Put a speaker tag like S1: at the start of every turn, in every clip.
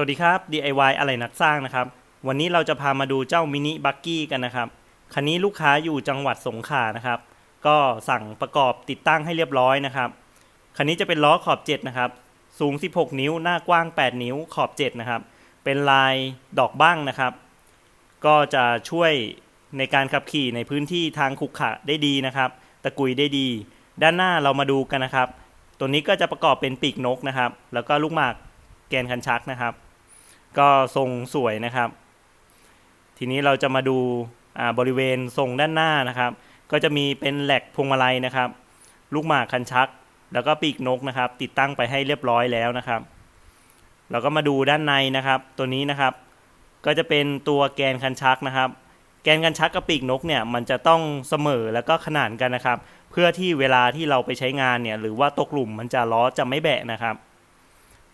S1: วัสดีครับ DIY อะไรนักสร้างนะครับ วันนี้เราจะพามาดูเจ้ามินิบักกี้กันนะครับคันนี้ลูกค้าอยู่จังหวัดสงขลานะครับ ก็สั่งประกอบติดตั้งให้เรียบร้อยนะครับคันนี้จะเป็นล้อขอบ 7 นะครับ สูง 16 นิ้ว หน้ากว้าง 8 นิ้วขอบ 7 นะครับ เป็นลายดอกบ้างนะครับ ก็จะช่วยในการขับขี่ในพื้นที่ทางขรุขระได้ดีนะครับ ตะกุยได้ดี ด้านหน้าเรามาดูกันนะครับ ตัวนี้ก็จะประกอบเป็นปีกนกนะครับ แล้วก็ลูกหมากแกนคันชักนะครับ ก็ทรงสวยนะครับ ทีนี้เราจะมาดูาบริเวณทรงด้านหน้านะครับ ก็จะมีเป็นแหลกพวงมาลัยนะครับ ลูกหมากคันชัก แล้วก็ปีกนกนะครับ ติดตั้งไปให้เรียบร้อยแล้วนะครับ เราก็มาดูด้านในนะครับ ตัวนี้นะครับ ก็จะเป็นตัวแกนคันชักนะครับ แกนคันชักกับปีกนกเนี่ยมันจะต้องเสมอแล้วก็ขนานกันนะครับ เพื่อที่เวลาที่เราไปใช้งานเนี่ยหรือว่าตกหลุมมันจะล้อจะไม่แบะนะครับ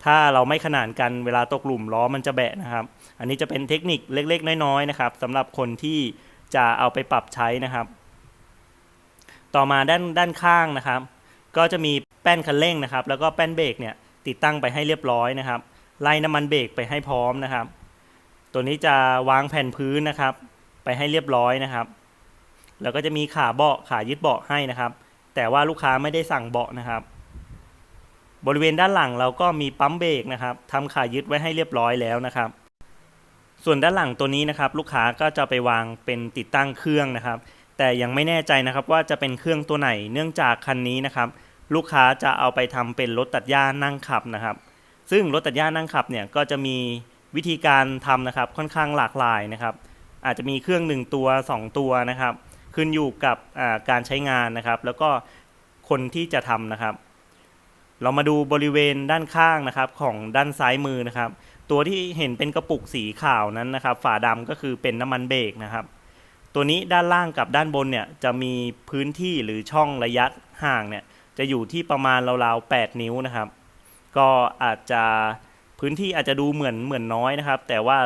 S1: ถ้าเราไม่ขนานกันเวลาตกหลุมล้อมันจะแบะนะครับ อันนี้จะเป็นเทคนิคเล็กๆ น้อยๆนะครับสำหรับคนที่จะเอาไปปรับใช้นะครับ ต่อมาด้านด้านข้างนะครับ ก็จะมีแป้นคันเร่งนะครับ แล้วก็แป้นเบรกเนี่ยติดตั้งไปให้เรียบร้อยนะครับ ไล่น้ำมันเบรกไปให้พร้อมนะครับ ตัวนี้จะวางแผ่นพื้นนะครับ ไปให้เรียบร้อยนะครับ แล้วก็จะมีขาเบาะขายึดเบาะให้นะครับ แต่ว่าลูกค้าไม่ได้สั่งเบาะนะครับ บริเวณด้านหลังเราก็มีปั๊มเบรกนะครับทำขายึดไว้ให้เรียบร้อยแล้วนะครับ ส่วนด้านหลังตัวนี้นะครับ ลูกค้าก็จะไปวางเป็นติดตั้งเครื่องนะครับ แต่ยังไม่แน่ใจนะครับว่าจะเป็นเครื่องตัวไหนเนื่องจากคันนี้นะครับ ลูกค้าจะเอาไปทำเป็นรถตัดหญ้านั่งขับนะครับ ซึ่งรถตัดหญ้านั่งขับเนี่ยก็จะมีวิธีการทำนะครับค่อนข้างหลากหลายนะครับ อาจจะมีเครื่อง 1 ตัว 2 ตัวนะครับ ขึ้นอยู่กับการใช้งานนะครับ แล้วก็คนที่จะทำนะครับ เรามาดูบริเวณด้านข้างนะครับของด้านซ้ายมือนะครับ ตัวที่เห็นเป็นกระปุกสีขาวนั้นนะครับ ฝาดำก็คือเป็นน้ำมันเบรกนะครับ ตัวนี้ด้านล่างกับด้านบนเนี่ยจะมีพื้นที่หรือช่องระยะห่างเนี่ยจะอยู่ที่ประมาณราวๆ 8 นิ้วนะครับ ก็อาจจะพื้นที่อาจจะดูเหมือนเหมือนน้อยนะครับ แต่ว่า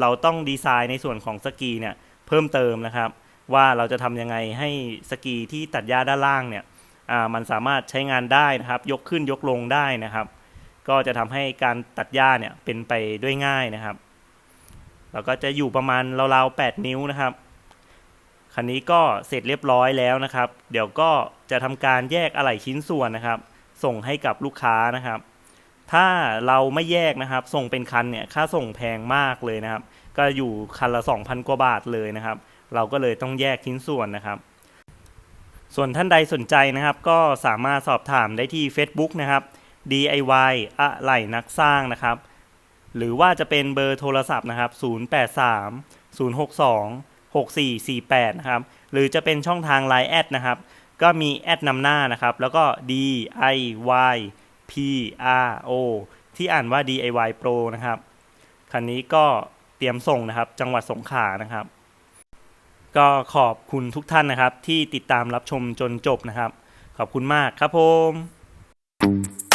S1: เราต้องดีไซน์ในส่วนของสกีเนี่ยเพิ่มเติมนะครับ ว่าเราจะทำยังไงให้สกีที่ตัดหญ้าด้านล่างเนี่ย มันสามารถใช้งานได้นะครับ ยกขึ้นยกลงได้นะครับ ก็จะทำให้การตัดหญ้าเนี่ยเป็นไปด้วยง่ายนะครับเราก็จะอยู่ประมาณราวๆ8นิ้วนะครับคันนี้ก็เสร็จเรียบร้อยแล้วนะครับ เดี๋ยวก็จะทำการแยกอะไหล่ชิ้นส่วนนะครับ ส่งให้กับลูกค้านะครับ ถ้าเราไม่แยกนะครับ ส่งเป็นคันเนี่ยค่าส่งแพงมากเลยนะครับ ก็อยู่คันละ 2,000 กว่าบาทเลยนะครับ เราก็เลยต้องแยกชิ้นส่วนนะครับ ส่วนท่านใดสนใจนะครับ ก็สามารถสอบถามได้ที่ Facebook นะครับ DIY อะไหล่นักสร้างนะครับ หรือว่าจะเป็นเบอร์โทรศัพท์นะครับ 083 062 6448 นะครับ หรือจะเป็นช่องทาง Line แอดนะครับ ก็มีแอดนำหน้านะครับ แล้วก็ D I Y P R O ที่อ่านว่า DIY Pro นะครับ คันนี้ก็เตรียมส่งนะครับ จังหวัดสงขลานะครับ ก็ขอบคุณทุกท่านนะครับ ที่ติดตามรับชมจนจบนะครับ ขอบคุณมากครับผม